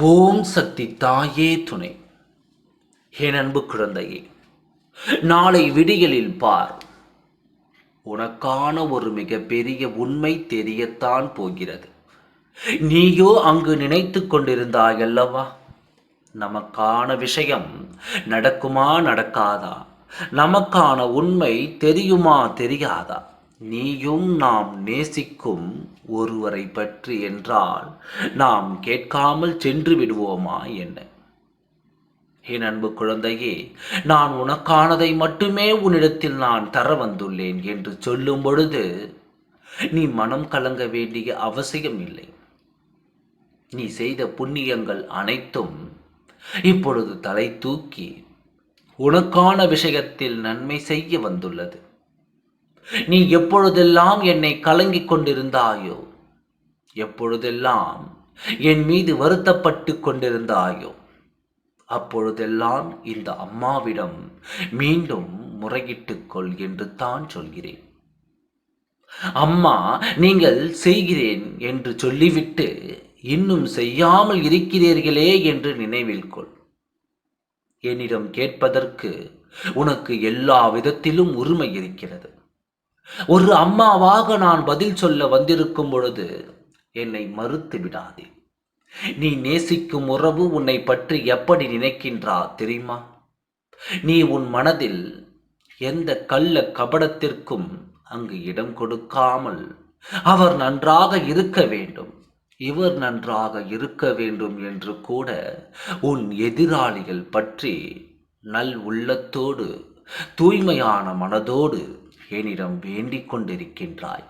ஓம் சக்தி தாயே துணை. என் அன்பு குழந்தையே நாளை விடியலில் பார். உனக்கான ஒரு மிகப்பெரிய உண்மை தெரியத்தான் போகிறது. நீயோ அங்கு நினைத்து கொண்டிருந்தாய் அல்லவா நமக்கான விஷயம் நடக்குமா நடக்காதா? நமக்கான உண்மை தெரியுமா தெரியாதா? நீயும் நாம் நேசிக்கும் ஒருவரை பற்றி என்றால் நாம் கேட்காமல் சென்று விடுவோமா என்ன? என் அன்பு குழந்தையே நான் உனக்கானதை மட்டுமே உன்னிடத்தில் நான் தர வந்துள்ளேன் என்று சொல்லும் பொழுது நீ மனம் கலங்க வேண்டிய அவசியம் இல்லை. நீ செய்த புண்ணியங்கள் அனைத்தும் இப்பொழுது தலை தூக்கி உனக்கான விஷயத்தில் நன்மை செய்ய வந்துள்ளது. நீ எப்பொழுதெல்லாம் என்னை கலங்கிக் கொண்டிருந்தாயோ எப்பொழுதெல்லாம் என் மீது வருத்தப்பட்டு கொண்டிருந்தாயோ அப்பொழுதெல்லாம் இந்த அம்மாவிடம் மீண்டும் முறையிட்டுக் கொள் என்று தான் சொல்கிறேன். அம்மா நீங்கள் செய்கிறேன் என்று சொல்லிவிட்டு இன்னும் செய்யாமல் இருக்கிறீர்களே என்று நினைவில் கொள். என்னிடம் கேட்பதற்கு உனக்கு எல்லா விதத்திலும் உரிமை இருக்கிறது. ஒரு அம்மாவாக நான் பதில் சொல்ல வந்திருக்கும் பொழுது என்னை மறுத்து விடாதே. நீ நேசிக்கும் உறவு உன்னை பற்றி எப்படி நினைக்கின்றா தெரியுமா? நீ உன் மனதில் எந்த கள்ள கபடத்திற்கும் அங்கு இடம் கொடுக்காமல் அவர் நன்றாக இருக்க வேண்டும் இவர் நன்றாக இருக்க வேண்டும் என்று கூட உன் எதிராளிகள் பற்றி நல் உள்ளத்தோடு தூய்மையான மனதோடு என்னிடம் வேண்டிக் கொண்டிருக்கின்றாய்.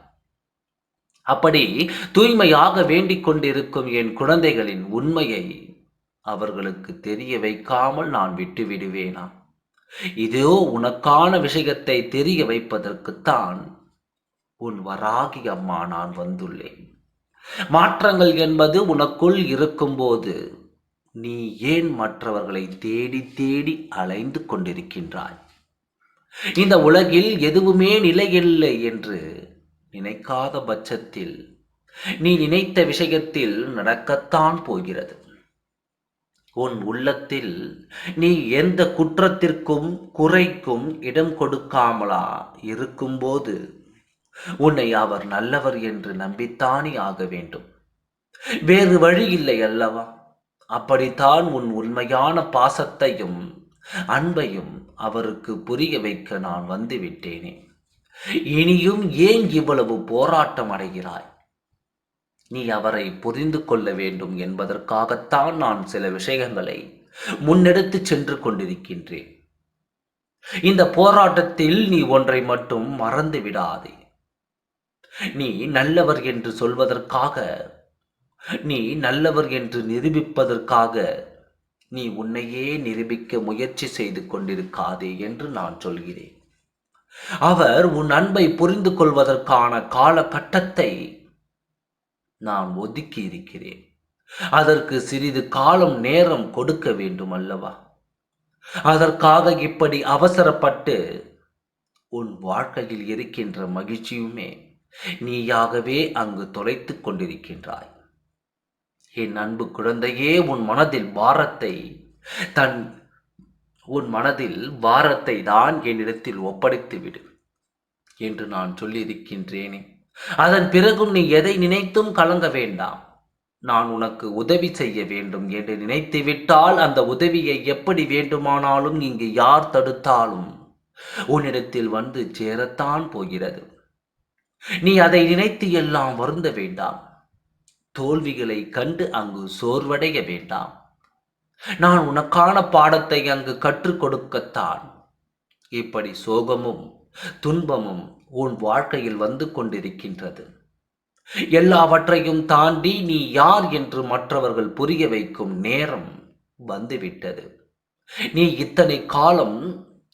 அப்படி தூய்மையாக வேண்டிக் கொண்டிருக்கும் என் குழந்தைகளின் உண்மையை அவர்களுக்கு தெரிய வைக்காமல் நான் விட்டு விடுவேனா? இதோ உனக்கான விஷயத்தை தெரிய வைப்பதற்குத்தான் உன் வராகி அம்மா நான் வந்துள்ளேன். மாற்றங்கள் என்பது உனக்குள் இருக்கும்போது நீ ஏன் மற்றவர்களை தேடி தேடி அலைந்து கொண்டிருக்கின்றாய்? இந்த உலகில் எதுவுமே நிலையில்லை என்று நினைக்காத பட்சத்தில் நீ நினைத்த விஷயத்தில் நடக்கத்தான் போகிறது. உன் உள்ளத்தில் நீ எந்த குற்றத்திற்கும் குறைக்கும் இடம் கொடுக்காமலா இருக்கும்போது உன்னை அவர் நல்லவர் என்று நம்பித்தானே ஆக வேண்டும். வேறு வழி இல்லை அல்லவா? அப்படித்தான் உன் உண்மையான பாசத்தையும் அன்பையும் அவருக்கு புரிய வைக்க நான் வந்துவிட்டேனே. இனியும் ஏன் இவ்வளவு போராட்டம் அடைகிறாய்? நீ அவரை புரிந்து கொள்ள வேண்டும் என்பதற்காகத்தான் நான் சில விஷயங்களை முன்னெடுத்து சென்று கொண்டிருக்கின்றேன். இந்த போராட்டத்தில் நீ ஒன்றை மட்டும் மறந்து விடாதே. நீ நல்லவர் என்று சொல்வதற்காக நீ நல்லவர் என்று நிரூபிப்பதற்காக நீ உன்னையே நிரூபிக்க முயற்சி செய்து கொண்டிருக்காதே என்று நான் சொல்கிறேன். அவர் உன் அன்பை புரிந்து கொள்வதற்கான காலகட்டத்தை நான் ஒதுக்கி இருக்கிறேன் அதற்கு சிறிது காலம் நேரம் கொடுக்க வேண்டும் அல்லவா அதற்காக இப்படி அவசரப்பட்டு உன் வாழ்க்கையில் இருக்கின்ற மகிழ்ச்சியுமே நீயாகவே அங்கு தொலைத்துக் கொண்டிருக்கின்றாய். என் அன்பு குழந்தையே உன் மனதில் பாரத்தை தன் உன் மனதில் பாரத்தை தான் என்னிடத்தில் ஒப்படைத்து விடு என்று நான் சொல்லியிருக்கின்றேனே. அதன் பிறகும் நீ எதை நினைத்தும் கலங்க வேண்டாம். நான் உனக்கு உதவி செய்ய வேண்டும் என்று நினைத்து விட்டால் அந்த உதவியை எப்படி வேண்டுமானாலும் இங்கு யார் தடுத்தாலும் உன்னிடத்தில் வந்து சேரத்தான் போகிறது. நீ அதை நினைத்து எல்லாம் வருந்த வேண்டாம். தோல்விகளை கண்டு அங்கு சோர்வடைய வேண்டாம். நான் உனக்கான பாடத்தை அங்கு கற்றுக் கொடுக்கத்தான். இப்படி சோகமும் துன்பமும் உன் வாழ்க்கையில் வந்து கொண்டிருக்கின்றது. எல்லாவற்றையும் தாண்டி நீ யார் என்று மற்றவர்கள் புரிய வைக்கும் நேரம் வந்துவிட்டது. நீ இத்தனை காலம்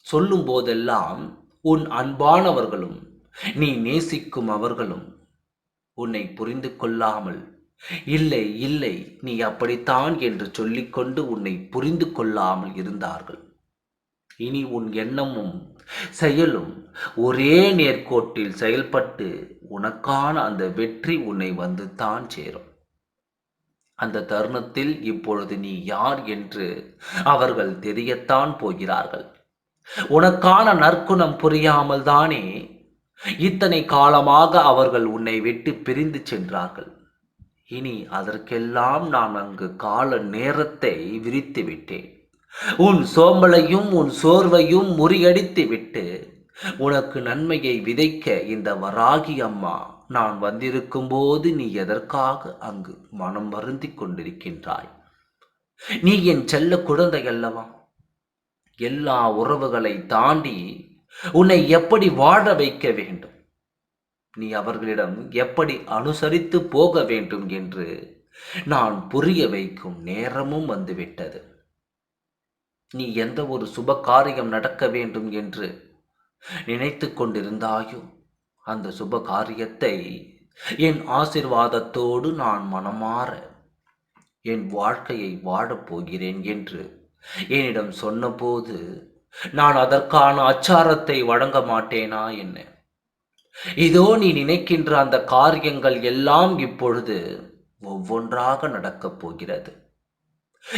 சொல்லும் போதெல்லாம் உன் அன்பானவர்களும் நீ நேசிக்கும் அவர்களும் உன்னை புரிந்து கொள்ளாமல் இல்லை இல்லை நீ அப்படித்தான் என்று சொல்லிக்கொண்டு உன்னை புரிந்து கொள்ளாமல் இருந்தார்கள். இனி உன் எண்ணமும் செயலும் ஒரே நேர்கோட்டில் செயல்பட்டு உனக்கான அந்த வெற்றி உன்னை வந்து தான் சேரும். அந்த தருணத்தில் இப்பொழுது நீ யார் என்று அவர்கள் தெரியத்தான் போகிறார்கள். உனக்கான நற்குணம் புரியாமல் தானே இத்தனை காலமாக அவர்கள் உன்னை விட்டு பிரிந்து சென்றார்கள். இனி அதற்கெல்லாம் நான் அங்கு கால நேரத்தை விரித்து விட்டேன். உன் சோம்பலையும் உன் சோர்வையும் முறியடித்து விட்டு உனக்கு நன்மையை விதைக்க இந்த வராகி அம்மா நான் வந்திருக்கும் போது நீ எதற்காக அங்கு மனம் வருந்திக் கொண்டிருக்கின்றாய்? நீ என் செல்ல குழந்தை அல்லவா? எல்லா உறவுகளை தாண்டி உன்னை எப்படி வாழ வைக்க வேண்டும்? நீ அவர்களிடம் எப்படி அனுசரித்து போக வேண்டும் என்று நான் புரிய வைக்கும் நேரமும் வந்துவிட்டது. நீ எந்த ஒரு சுப காரியம் நடக்க வேண்டும் என்று நினைத்து கொண்டிருந்தாயோ அந்த சுப காரியத்தை என் ஆசிர்வாதத்தோடு நான் மனமாற என் வாழ்க்கையை வாழப் போகிறேன் என்று என்னிடம் சொன்னபோது நான் அதற்கான அச்சாரத்தை வழங்க மாட்டேனா என்ன? இதோ நீ நினைக்கின்ற அந்த காரியங்கள் எல்லாம் இப்பொழுது ஒவ்வொன்றாக நடக்கப் போகிறது.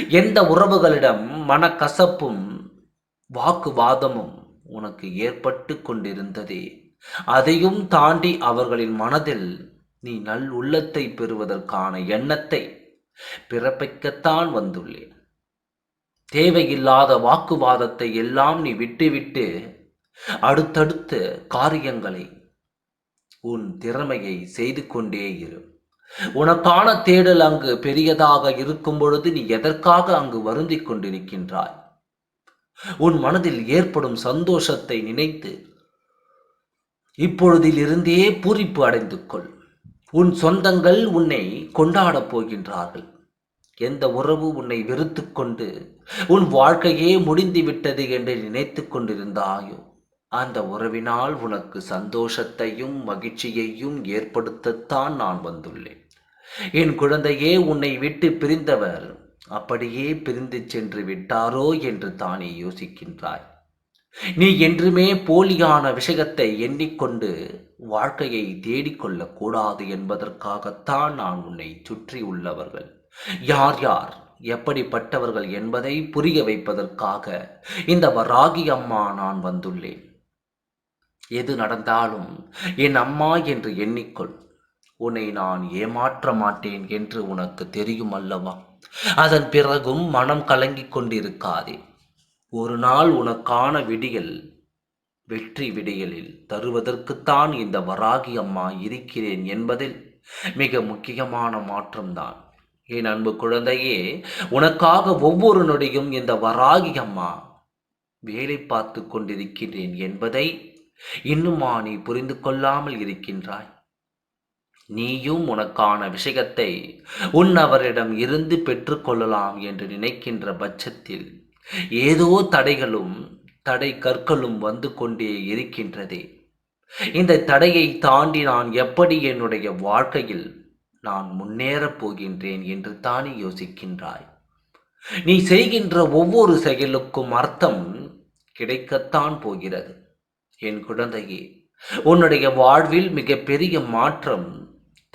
எந்த உறவுகளிடம் மனக்கசப்பும் வாக்குவாதமும் உனக்கு ஏற்பட்டு கொண்டிருந்ததே அதையும் தாண்டி அவர்களின் மனதில் நீ நல் உள்ளத்தை பெறுவதற்கான எண்ணத்தை பிறப்பிக்கத்தான் வந்துள்ளேன். தேவையில்லாத வாக்குவாதத்தை எல்லாம் நீ விட்டுவிட்டு அடுத்தடுத்த காரியங்களை உன் திறமையை செய்து கொண்டே இரு. உனக்கான தேடல் அங்கு பெரியதாக இருக்கும் பொழுது நீ எதற்காக அங்கு வருந்தி கொண்டிருக்கின்றாய்? உன் மனதில் ஏற்படும் சந்தோஷத்தை நினைத்து இப்பொழுதிலிருந்தே பூரிப்பு அடைந்து கொள். உன் சொந்தங்கள் உன்னை கொண்டாடப் போகின்றார்கள். எந்த உறவு உன்னை வெறுத்து கொண்டு உன் வாழ்க்கையே முடிந்து விட்டது என்று நினைத்து கொண்டிருந்தாயோ? அந்த உறவினால் உனக்கு சந்தோஷத்தையும் மகிழ்ச்சியையும் ஏற்படுத்தத்தான் நான் வந்துள்ளேன். என் குழந்தையே உன்னை விட்டு பிரிந்தவர் அப்படியே பிரிந்து சென்று விட்டாரோ என்று தானே யோசிக்கின்றாய். நீ என்றுமே போலியான விஷயத்தை எண்ணிக்கொண்டு வாழ்க்கையை தேடிக்கொள்ளக்கூடாது என்பதற்காகத்தான் நான் உன்னை சுற்றி உள்ளவர்கள். யார் யார் எப்படிப்பட்டவர்கள் என்பதை புரிய வைப்பதற்காக இந்த வராகி அம்மா நான் வந்துள்ளேன். எது நடந்தாலும் என் அம்மா என்று எண்ணிக்கொள். உன்னை நான் ஏமாற்ற மாட்டேன் என்று உனக்கு தெரியும் அல்லவா? அதன் பிறகும் மனம் கலங்கிக் கொண்டிருக்காதே. ஒரு நாள் உனக்கான விடியல் வெற்றி விடியலில் தருவதற்குத்தான் இந்த வராகி அம்மா இருக்கிறேன் என்பதில் மிக முக்கியமான மாற்றம்தான். என் அன்பு குழந்தையே உனக்காக ஒவ்வொரு நொடியும் இந்த வராகி அம்மா வேலை பார்த்து கொண்டிருக்கிறேன் என்பதை இன்னுமா நீ புரிந்து கொள்ளாமல் இருக்கின்றாய்? நீயும் உனக்கான விஷயத்தை உன் அவரிடம் இருந்து பெற்றுக்கொள்ளலாம் என்று நினைக்கின்ற பட்சத்தில் ஏதோ தடைகளும் தடை கற்களும் வந்து கொண்டே இருக்கின்றதே. இந்த தடையை தாண்டி நான் எப்படி என்னுடைய வாழ்க்கையில் நான் முன்னேறப் போகின்றேன் என்று தானே யோசிக்கின்றாய்? நீ செய்கின்ற ஒவ்வொரு செயலுக்கும் அர்த்தம் கிடைக்கத்தான் போகிறது. என் குழந்தையே உன்னுடைய வாழ்வில் மிகப்பெரிய மாற்றம்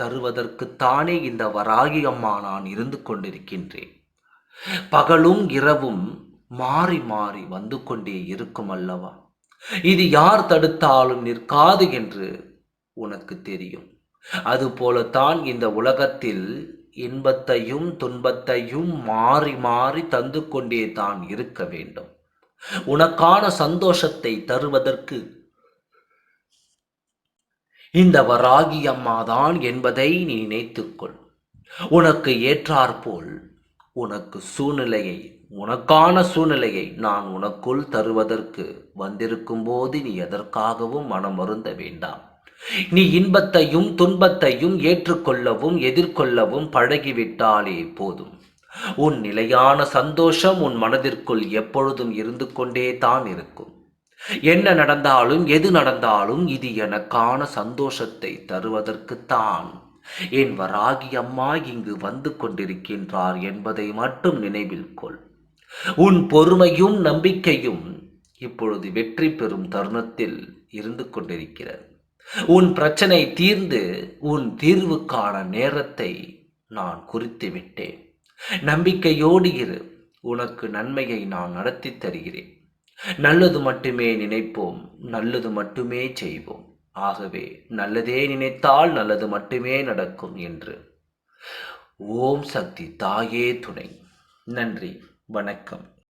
தருவதற்குத்தானே இந்த வராகி அம்மா நான் இருந்து கொண்டிருக்கின்றேன். பகலும் இரவும் மாறி மாறி வந்து கொண்டே இருக்கும் அல்லவா? இது யார் தடுத்தாலும் நிற்காது என்று உனக்கு தெரியும். அதுபோலத்தான் இந்த உலகத்தில் இன்பத்தையும் துன்பத்தையும் மாறி மாறி தந்து கொண்டே தான் இருக்க வேண்டும். உனக்கான சந்தோஷத்தை தருவதற்கு. இந்த வராகி அம்மாதான் என்பதை நீ நினைத்துக்கொள். உனக்கு ஏற்றாற்போல் உனக்கு சூழ்நிலையை உனக்கான சூழ்நிலையை நான் உனக்குள் தருவதற்கு வந்திருக்கும் போது நீ எதற்காகவும் மனம் வருந்த வேண்டாம். நீ இன்பத்தையும் துன்பத்தையும் ஏற்றுக்கொள்ளவும் எதிர்கொள்ளவும் பழகிவிட்டாலே போதும். உன் நிலையான சந்தோஷம் உன் மனதிற்குள் எப்பொழுதும் இருந்து கொண்டே தான் இருக்கும். என்ன நடந்தாலும் எது நடந்தாலும் இது எனக்கான சந்தோஷத்தை தருவதற்குத்தான் என் வராகி அம்மா இங்கு வந்து கொண்டிருக்கின்றார் என்பதை மட்டும் நினைவில் கொள். உன் பொறுமையும் நம்பிக்கையும் இப்பொழுது வெற்றி பெறும் தருணத்தில் இருந்து கொண்டிருக்கிறது. உன் பிரச்சனை தீர்ந்து உன் தீர்வுக்கான நேரத்தை நான் குறித்து விட்டேன் நம்பிக்கையோடு இரு. உனக்கு நன்மையை நான் நடத்தி தருகிறேன். நல்லது மட்டுமே நினைப்போம் நல்லது மட்டுமே செய்வோம். ஆகவே நல்லதே நினைத்தால் நல்லது மட்டுமே நடக்கும் என்று. ஓம் சக்தி தாயே துணை. நன்றி வணக்கம்.